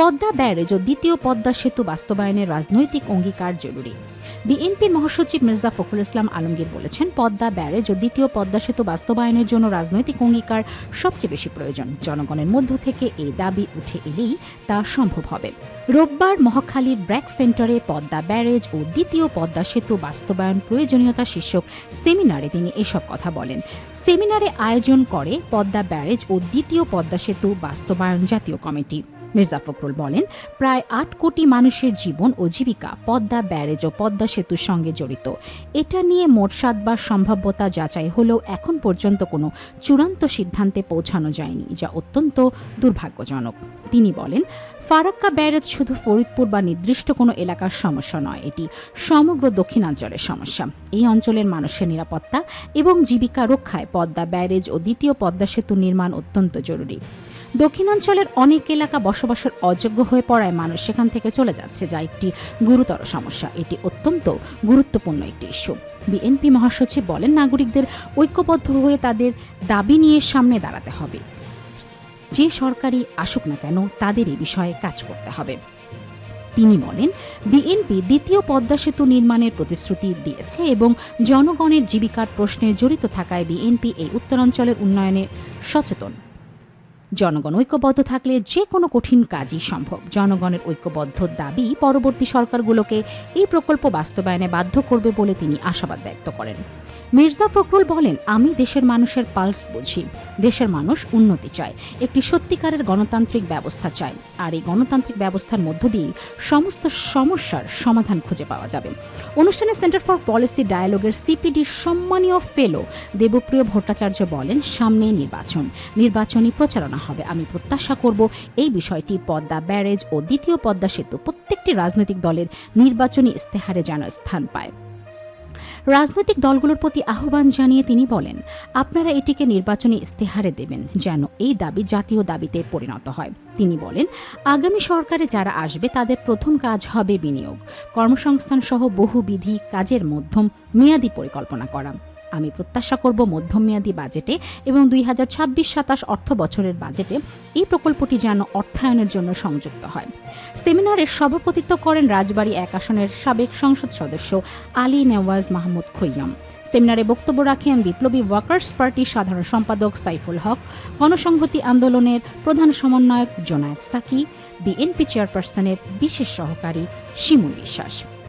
Padma barrage ও দ্বিতীয় পদ্মা সেতু বাস্তবায়নের রাজনৈতিক অঙ্গীকার জরুরি। বিএনপির মহাসচিব মির্জা ফখরুল ইসলাম আলমগীর বলেছেন, পদ্মা ব্যারেজ ও দ্বিতীয় পদ্মা সেতু বাস্তবায়নের জন্য রাজনৈতিক অঙ্গীকার সবচেয়ে বেশি প্রয়োজন। জনগণের মধ্য থেকে এই দাবি উঠে এলেই তা সম্ভব হবে। রোববার মহাখালীর ব্র্যাক সেন্টারে পদ্মা ব্যারেজ ও দ্বিতীয় পদ্মা সেতু বাস্তবায়ন প্রয়োজনীয়তা শীর্ষক সেমিনারে তিনি এসব কথা বলেন। সেমিনারে আয়োজন করে পদ্মা ব্যারেজ ও দ্বিতীয় পদ্মা সেতু বাস্তবায়ন জাতীয় কমিটি। মির্জা ফখরুল বলেন, প্রায় আট কোটি মানুষের জীবন ও জীবিকা পদ্মা ব্যারেজ ও পদ্মা সেতুর সঙ্গে জড়িত। এটা নিয়ে মোট সাতবার সম্ভাব্যতা যাচাই হলেও এখন পর্যন্ত কোনো চূড়ান্ত সিদ্ধান্তে পৌঁছানো যায়নি, যা অত্যন্ত দুর্ভাগ্যজনক। তিনি বলেন, ফারাক্কা ব্যারেজ শুধু ফরিদপুর বা নির্দিষ্ট কোনো এলাকার সমস্যা নয়, এটি সমগ্র দক্ষিণাঞ্চলের সমস্যা। এই অঞ্চলের মানুষের নিরাপত্তা এবং জীবিকা রক্ষায় পদ্মা ব্যারেজ ও দ্বিতীয় পদ্মা সেতু নির্মাণ অত্যন্ত জরুরি। দক্ষিণাঞ্চলের অনেক এলাকা বসবাসের অযোগ্য হয়ে পড়ায় মানুষ সেখান থেকে চলে যাচ্ছে, যা একটি গুরুতর সমস্যা। এটি অত্যন্ত গুরুত্বপূর্ণ একটি ইস্যু। বিএনপি মহাসচিব বলেন, নাগরিকদের ঐক্যবদ্ধ হয়ে তাদের দাবি নিয়ে সামনে দাঁড়াতে হবে। যে সরকারি আসুক না কেন, তাদের এই বিষয়ে কাজ করতে হবে। তিনি বলেন, বিএনপি দ্বিতীয় পদ্মা সেতু নির্মাণের প্রতিশ্রুতি দিয়েছে এবং জনগণের জীবিকার প্রশ্নে জড়িত থাকায় বিএনপি এই উত্তরাঞ্চলের উন্নয়নে সচেতন। জনগণ ঐক্যবদ্ধ থাকলে যে কোনো কঠিন কাজই সম্ভব। জনগণের ঐক্যবদ্ধ দাবি পরবর্তী সরকারগুলোকে এই প্রকল্প বাস্তবায়নে বাধ্য করবে বলে তিনি আশাবাদ ব্যক্ত করেন। মির্জা ফখরুল বলেন, আমি দেশের মানুষের পালস বুঝি। দেশের মানুষ উন্নতি চায়। একটি সত্যিকারের গণতান্ত্রিক ব্যবস্থা চায় আর এই গণতান্ত্রিক ব্যবস্থার মধ্য দিয়েই সমস্ত সমস্যার সমাধান খুঁজে পাওয়া যাবে। অনুষ্ঠানে সেন্টার ফর পলিসি ডায়ালগের সিপিডি সম্মানীয় ফেলো দেবপ্রিয় ভট্টাচার্য বলেন, সামনেই নির্বাচন। নির্বাচনী প্রচারণা হবে। আমি প্রত্যাশা করব এই বিষয়টি পদ্মা ব্যারেজ ও দ্বিতীয় পদ্মা সেতু প্রত্যেকটি রাজনৈতিক দলের নির্বাচনী ইস্তেহারে যেন স্থান পায়। রাজনৈতিক দলগুলোর প্রতি আহ্বান জানিয়ে তিনি বলেন, আপনারা এটিকে নির্বাচনী ইস্তেহারে দেবেন যেন এই দাবি জাতীয় দাবিতে পরিণত হয়। তিনি বলেন, আগামী সরকারে যারা আসবে তাদের প্রথম কাজ হবে বিনিয়োগ। কর্মসংস্থান সহ বহুবিধি কাজের মধ্যম মেয়াদী পরিকল্পনা করা। আমি প্রত্যাশা করব মধ্যমেয়াদী বাজেটে এবং দুই হাজার ছাব্বিশ সাতাশ অর্থ বছরের বাজেটে এই প্রকল্পটি যেন অর্থায়নের জন্য সংযুক্ত হয়। সেমিনারে সভাপতিত্ব করেন রাজবাড়ী এক আসনের সাবেক সংসদ সদস্য আলী নেওয়াজ মাহমুদ খৈয়াম। সেমিনারে বক্তব্য রাখেন বিপ্লবী ওয়ার্কার্স পার্টির সাধারণ সম্পাদক সাইফুল হক, গণসংহতি আন্দোলনের প্রধান সমন্বয়ক জোনায়েদ সাকি, বিএনপি চেয়ারপারসনের বিশেষ সহকারী শিমুল বিশ্বাস।